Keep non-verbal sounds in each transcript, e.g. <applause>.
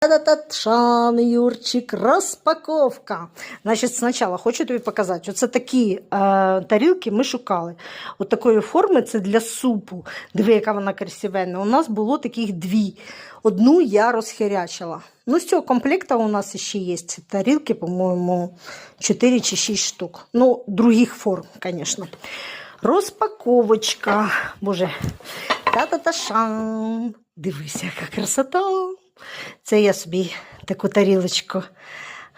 Та-та-та-шан, Юрчик, розпаковка. Значить, спочатку хочу тобі показати. Оце такі е, тарілки ми шукали. От такої форми це для супу. Диви, яка вона красивенна. У нас було таких дві. Одну я розхерячила. Ну, з цього комплекту у нас ще є тарілки, по-моєму, 4 чи 6 штук. Ну, других форм, звісно. Розпаковочка. Боже, та-та-та-шан. Дивися, яка красота. Це я собі таку тарілочку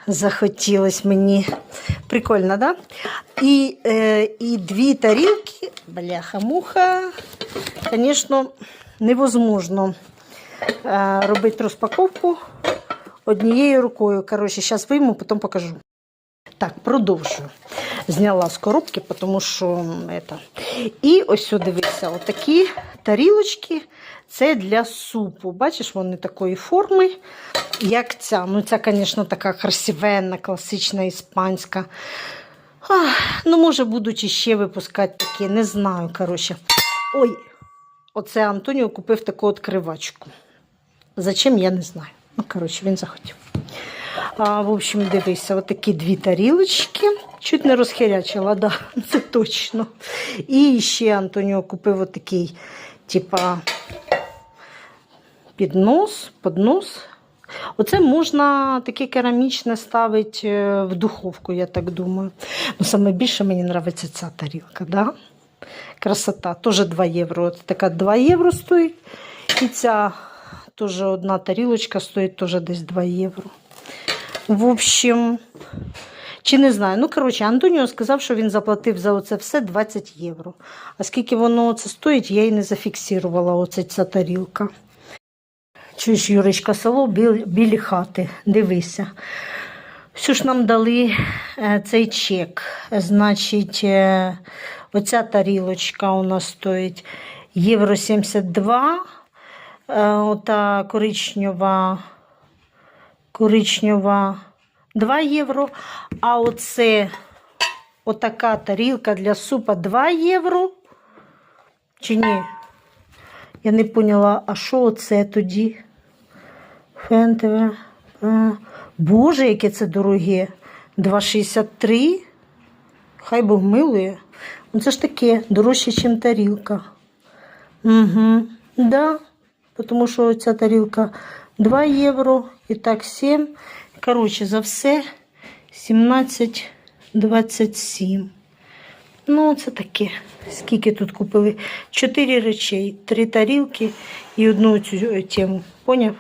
захотілось мені. Прикольно, да? І, е, і дві тарілки, бляха-муха, звісно, невозможно е, робити розпаковку однією рукою. Коротше, зараз вийму, потім покажу. Так, продовжую. Зняла з коробки, тому що это. І ось дивися, отакі тарілочки. Це для супу. Бачиш, вони такої форми, як ця. Ну, ця, звісно, така красивенна, класична, іспанська. Ах, ну, може, будуть іще випускати такі, не знаю. коротше. Ой, оце Антоніо купив таку відкривачку. Зачем, я не знаю. Ну, коротше, він захотів. А, в общем, дивися, отакі дві тарілочки. Чуть не розхирячила, да, <laughs> це точно. І ще Антоніо купив отакий, типа, піднос, поднос. Оце можна таке керамічне ставити е, в духовку, я так думаю. Ну, саме більше мені подобається ця тарілка, да? Красота. Теж 2 євро. От така 2 євро стоїть. І ця теж одна тарілочка стоїть теж десь 2 євро. В общем, чи не знаю. Ну, коротше, Антоніо сказав, що він заплатив за оце все 20 євро. А скільки воно це стоїть, я і не зафіксувала оце ця тарілка. Чуєш, Юрочка, село біл- білі хати. Дивися. Все ж нам дали е, цей чек. Значить, е, оця тарілочка у нас стоїть євро 72. Е, ота коричнева, коричнева 2 євро. А оце отака тарілка для супа 2 євро. Чи ні? Я не поняла, а що оце тоді? Фентове. Боже, яке це дороге. 2,63. Хай Бог милує. Ну це ж таке дорожче, ніж тарілка. Угу. Да. Тому що ця тарілка 2 євро і так 7. Коротше, за все 17,27. Ну, це таке. Скільки тут купили? Чотири речей, три тарілки і одну цю е, тему. Поняв?